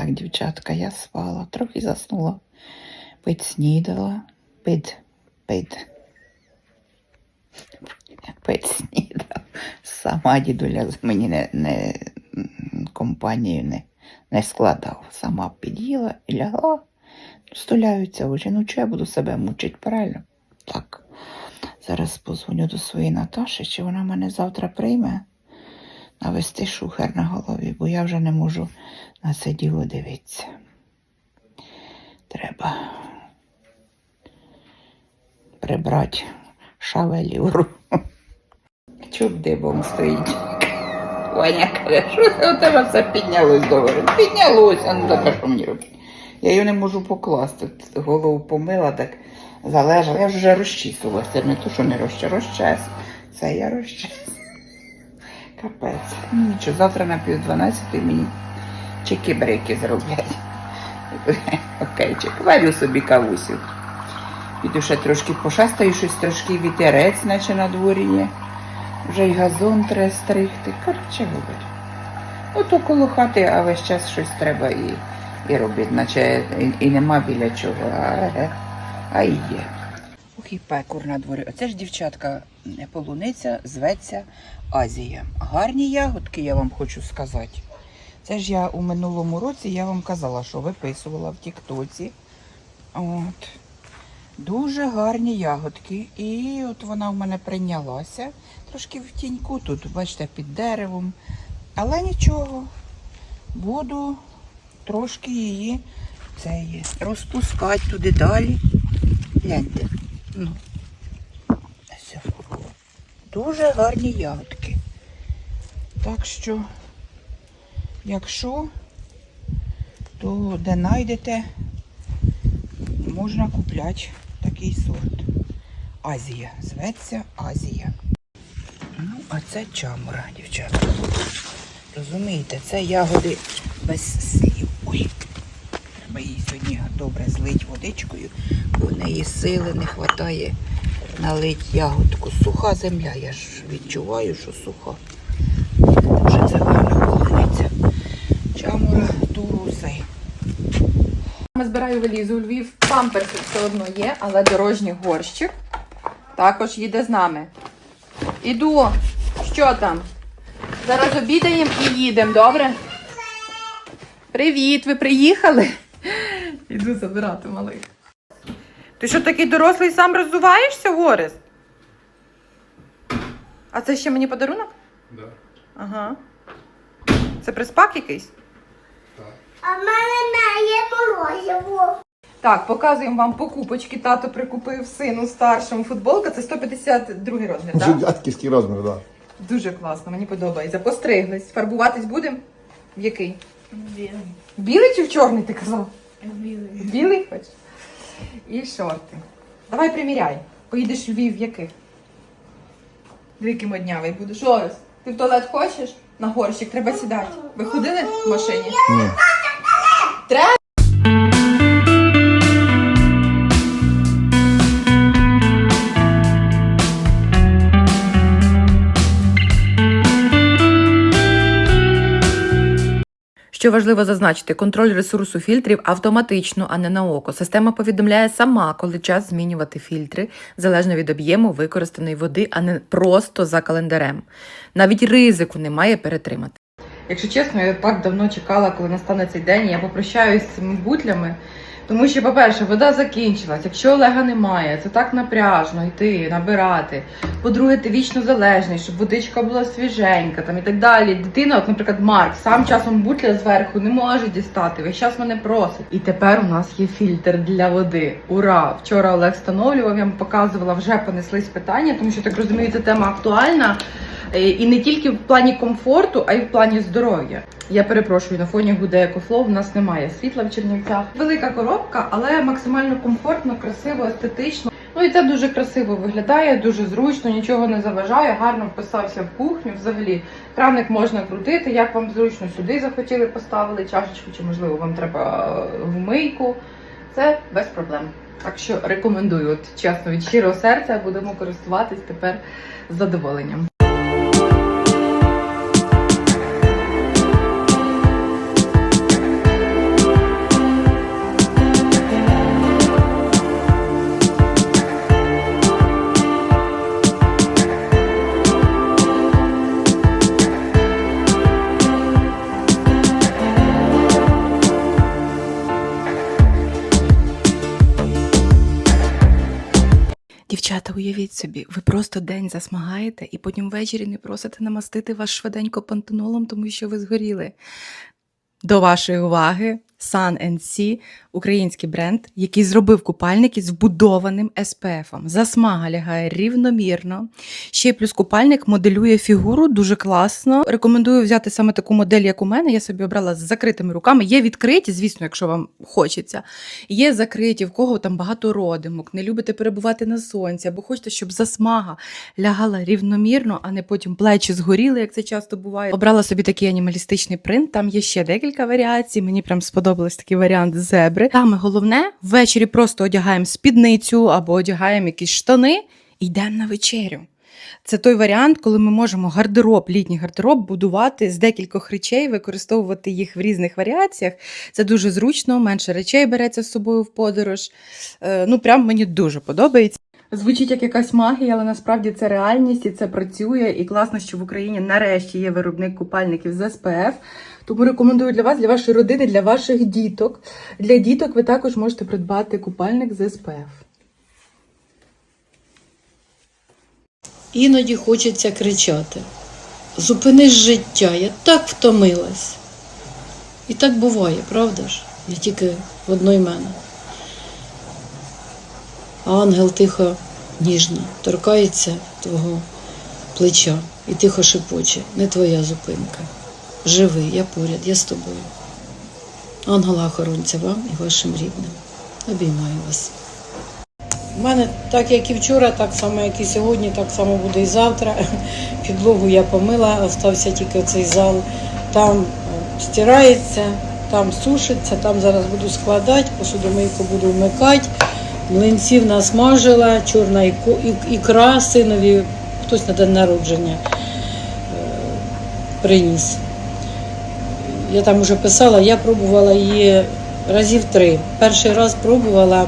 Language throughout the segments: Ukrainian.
Так, дівчатка, я спала, трохи заснула. Пить снідала, пить, пить. Пить снідала. Сама дідуля мені не, не компанію не, не складав. Сама під'їла і лягла. Стуляються очі. Ну, чи я буду себе мучити, правильно? Так. Зараз позвоню до своєї Наташі, чи вона мене завтра прийме навести шухер на голові, бо я вже не можу на це діло дивитися. Треба прибрати шавелюру. Чуб дибом стоїть. Ваня каже, що це у тебе все піднялось добре? Піднялося, ну так що мені робити? Я її не можу покласти. Голову помила, так залежала. Я вже розчісувалася, не то, що не розче, розчес. Це я розчес. Капець. Нічого, завтра на пів дванадцяти мені чики-брики зроблять. Окейчик, варю собі кавусю. Піду ще трошки пошастаю, щось трошки вітерець, наче на дворі є. Вже й газон треба стригти. Коротше говорю. Ото коло хати, а весь час щось треба і, і робити, наче і, і нема біля чого, а, а і є. Ох, і пекур на дворі. Оце ж дівчатка полуниця зветься Азія. Гарні ягодки, я вам хочу сказати. Це ж я у минулому році я вам казала, що виписувала в Тіктоці. От. Дуже гарні ягодки. І от вона в мене прийнялася. Трошки в тіньку тут, бачите, під деревом. Але нічого. Буду трошки її це розпускати туди далі. Гляньте. Ну. Ось. Дуже гарні ягодки. Так що, якщо, то де знайдете, можна купляти такий сорт. Азія. Зветься Азія. Ну, а це чамура, дівчата. Розумієте, це ягоди без слів. Ой. Треба її сьогодні добре злить водичкою, бо в неї сили не вистачає налить ягодку. Суха земля, я ж відчуваю, що суха. Вже це гарно полиниться. Чамура туруси. Ми збираю валізу у Львів. Памперси все одно є, але дорожній горщик також їде з нами. Іду. Що там? Зараз обідаємо і їдемо, добре? Привіт, ви приїхали? Іду забирати малих. Ти що такий дорослий сам роззуваєшся, Орес? А це ще мені подарунок? Да. Ага. Це приспак якийсь? А в мене не є морозиво. Так, показуємо вам покупочки. Тато прикупив сину старшому футболка. Це 152 розмір, так? дядьківський розмір, так. Да. Дуже класно, мені подобається. Постриглись. Фарбуватись будемо? В який? Білий. Білий чи в чорний ти казав? Білий. Білий хочеш? І шорти. Давай приміряй. Поїдеш в Львів в яких? Двіки моднявий будеш. Орес, ти в туалет хочеш? На горщик треба сідати. Ви ходили в машині? Ні. Треба. Що важливо зазначити, контроль ресурсу фільтрів автоматично, а не на око. Система повідомляє сама, коли час змінювати фільтри, залежно від об'єму використаної води, а не просто за календарем. Навіть ризику немає перетримати. Якщо чесно, я так давно чекала, коли настане цей день. Я попрощаюсь з цими бутлями. Тому що, по-перше, вода закінчилась. Якщо Олега немає, це так напряжно йти, набирати. По-друге, ти вічно залежний, щоб водичка була свіженька там і так далі. Дитина, от, наприклад, Марк, сам часом бутля зверху не може дістати. Весь час мене просить. І тепер у нас є фільтр для води. Ура! Вчора Олег встановлював, я вам показувала, вже понеслись питання, тому що так розумію, ця тема актуальна. Е, І не тільки в плані комфорту, а й в плані здоров'я. Я перепрошую, на фоні гуде екофлоу, в нас немає світла в Чернівцях. Велика коробка, але максимально комфортно, красиво, естетично. Ну і це дуже красиво виглядає, дуже зручно, нічого не заважає, гарно вписався в кухню. Взагалі, краник можна крутити, як вам зручно сюди захотіли, поставили чашечку, чи можливо вам треба е, в мийку. Це без проблем. Так що рекомендую, от чесно від щирого серця будемо користуватись тепер з задоволенням. Дівчата, уявіть собі, ви просто день засмагаєте і потім ввечері не просите намастити вас швиденько пантенолом, тому що ви згоріли. До вашої уваги Sun Sea – український бренд, який зробив купальник із вбудованим SPF. Засмага лягає рівномірно. Ще й плюс купальник моделює фігуру дуже класно. Рекомендую взяти саме таку модель, як у мене. Я собі обрала з закритими руками. Є відкриті, звісно, якщо вам хочеться. Є закриті, в кого там багато родимок, не любите перебувати на сонці, або хочете, щоб засмага лягала рівномірно, а не потім плечі згоріли, як це часто буває. Обрала собі такий анімалістичний принт. Там є ще декілька варіацій. Мені прям сподобався такий варіант зебри. Саме головне, ввечері просто одягаємо спідницю або одягаємо якісь штани і йдемо на вечерю. Це той варіант, коли ми можемо гардероб, літній гардероб будувати з декількох речей, використовувати їх в різних варіаціях. Це дуже зручно, менше речей береться з собою в подорож. Е, ну, прям мені дуже подобається. Звучить як якась магія, але насправді це реальність і це працює. І класно, що в Україні нарешті є виробник купальників з СПФ. Тому рекомендую для вас, для вашої родини, для ваших діток. Для діток ви також можете придбати купальник з СПФ. Іноді хочеться кричати. Зупинись життя, я так втомилась. І так буває, правда ж? Не тільки в одної мене. А ангел тихо, ніжно торкається твого плеча і тихо шепоче, не твоя зупинка. Живи, я поряд, я з тобою. Ангела охоронця вам і вашим рідним. Обіймаю вас. У мене так, як і вчора, так само, як і сьогодні, так само буде і завтра. Підлогу я помила, остався тільки цей зал. Там е, стирається, там сушиться, там зараз буду складати, посудомийку буду вмикати. Млинців насмажила, чорна ікра синові, хтось на день народження е, приніс. Я там вже писала, я пробувала її разів три. Перший раз пробувала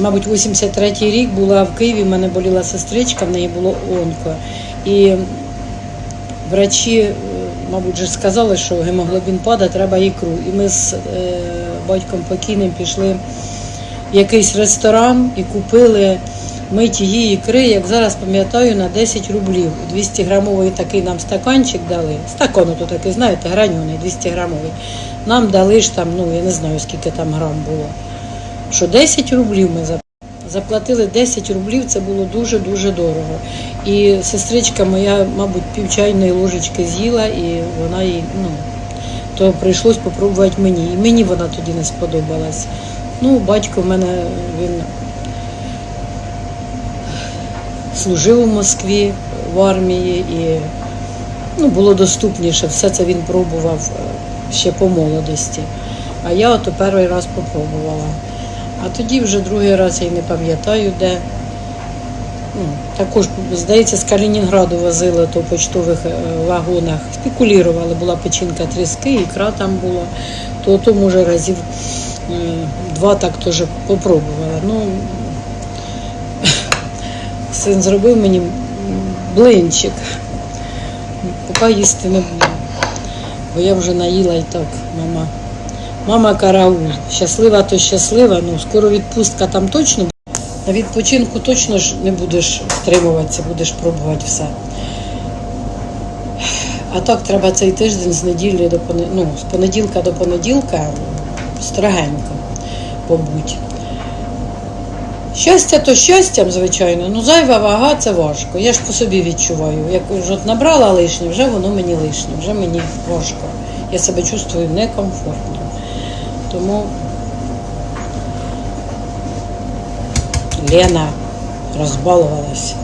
мабуть, 83-й рік була в Києві, в мене боліла сестричка, в неї було онко. І врачі, е, мабуть, вже сказали, що гемоглобін падає, треба ікру. І ми з е, батьком покійним пішли якийсь ресторан і купили ми тієї ікри, як зараз пам'ятаю, на 10 рублів. 200 грамовий такий нам стаканчик дали. Стакан то такий, знаєте, граньоний, 200 грамовий. Нам дали ж там, ну я не знаю, скільки там грам було що 10 рублів ми зап- заплатили 10 рублів, це було дуже-дуже дорого. І сестричка моя, мабуть, пів чайної ложечки з'їла, і вона їй, ну, то прийшлось попробувати мені. І мені вона тоді не сподобалась. Ну, батько в мене він служив у Москві в армії і ну, було доступніше. Все це він пробував е, ще по молодості. А я ото перший раз попробувала. А тоді вже другий раз я й не пам'ятаю де. Ну, також, здається, з Калінінграду возили то в почтових е, вагонах. Спекулювали, була печінка тріски, ікра там була. То, то може, разів е, два так теж попробувала. Ну, син зробив мені блинчик. Поки їсти не буду. Бо я вже наїла і так, мама. Мама караул. Щаслива то щаслива, ну скоро відпустка там точно. буде. На відпочинку точно ж не будеш втримуватися, будеш пробувати все. А так треба цей тиждень з неділі до поне- ну, з понеділка до понеділка строгенько побудь. Щастя то щастям, звичайно, ну зайва вага це важко. Я ж по собі відчуваю. Як вже набрала лишнє, вже воно мені лишнє, вже мені важко. Я себе чувствую некомфортно. Тому Лена розбалувалась.